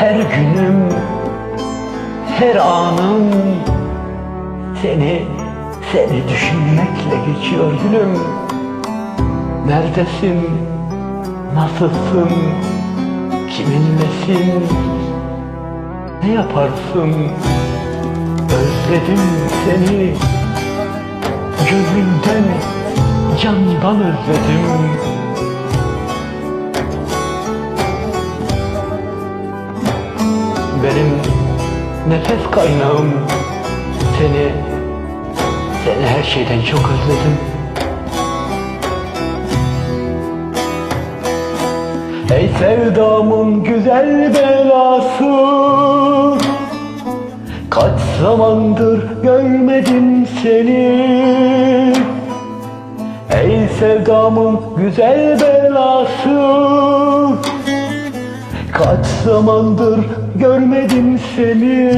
Her günüm, her anım seni, seni düşünmekle geçiyor gülüm. Neredesin, nasılsın, kiminlesin, ne yaparsın? Özledim seni, gönlümden, candan özledim. Nefes kaynağım. Seni, seni her şeyden çok özledim. Ey sevdamın güzel belası. Kaç zamandır görmedim seni. Ey sevdamın güzel belası Kaç zamandır görmedim seni.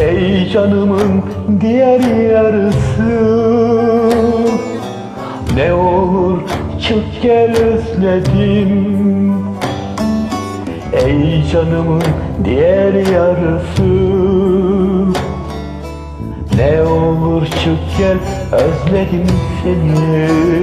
Ey canımın diğer yarısı. Ne olur çık gel özledim. Ey canımın diğer yarısı. Ne olur çık gel özledim seni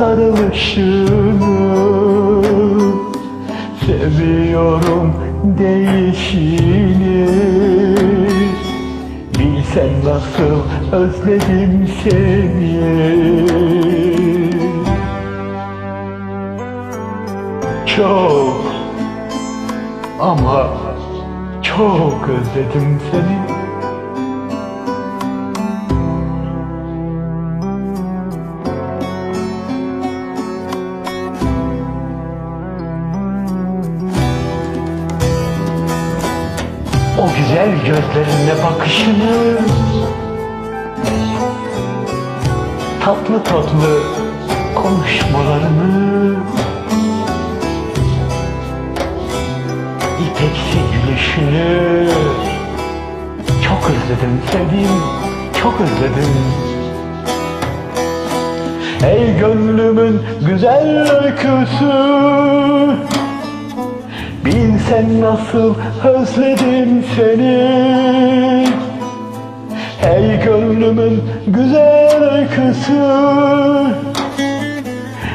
sarılışını Seviyorum değişini. Bilsen nasıl özledim seni. Çok ama çok özledim seni Güzel gözlerine bakışını. Tatlı tatlı konuşmalarını. İpeksi gülüşünü. Çok özledim sevdiğim Çok özledim. Ey gönlümün güzel öyküsü Bilsen nasıl özledim seni. Ey gönlümün güzel öyküsü.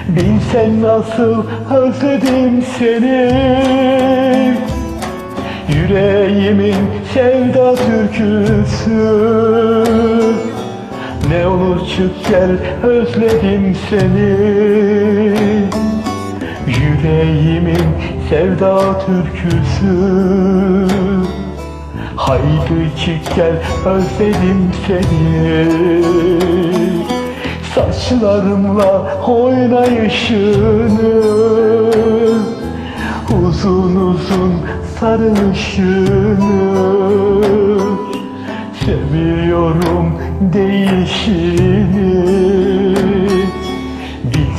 Bilsen nasıl özledim seni. Yüreğimin sevda türküsü. Ne olur çık gel özledim seni Yüreğimin sevda türküsü. Haydi çık gel özledim seni. Saçlarımla oynayışını. Uzun uzun sarılışını. Seviyorum değişini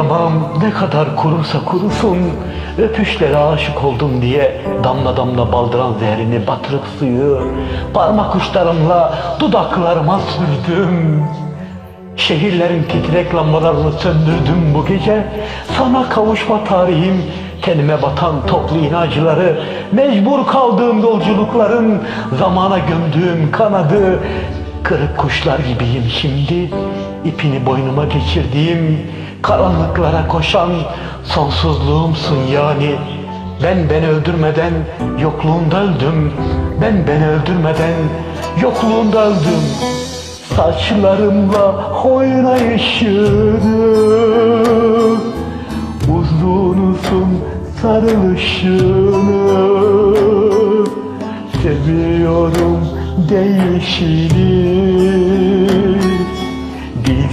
Damağım ne kadar kurursa kurusun Öpüşlere aşık oldum diye Damla damla baldıran zehrini batırıp suyu Parmak uçlarımla dudaklarıma sürdüm. Şehirlerin titrek lambalarını söndürdüm bu gece. Sana kavuşma tarihim Tenime batan toplu inacıları Mecbur kaldığım yolculukların Zamana gömdüğüm kanadı. Kırık kuşlar gibiyim şimdi ipini boynuma geçirdiğim Karanlıklara koşan sonsuzluğumsun yani Ben beni öldürmeden yokluğunda öldüm. Ben beni öldürmeden yokluğunda öldüm. Saçlarımla oynayışını Uzun uzun sarılışını Seviyorum değişini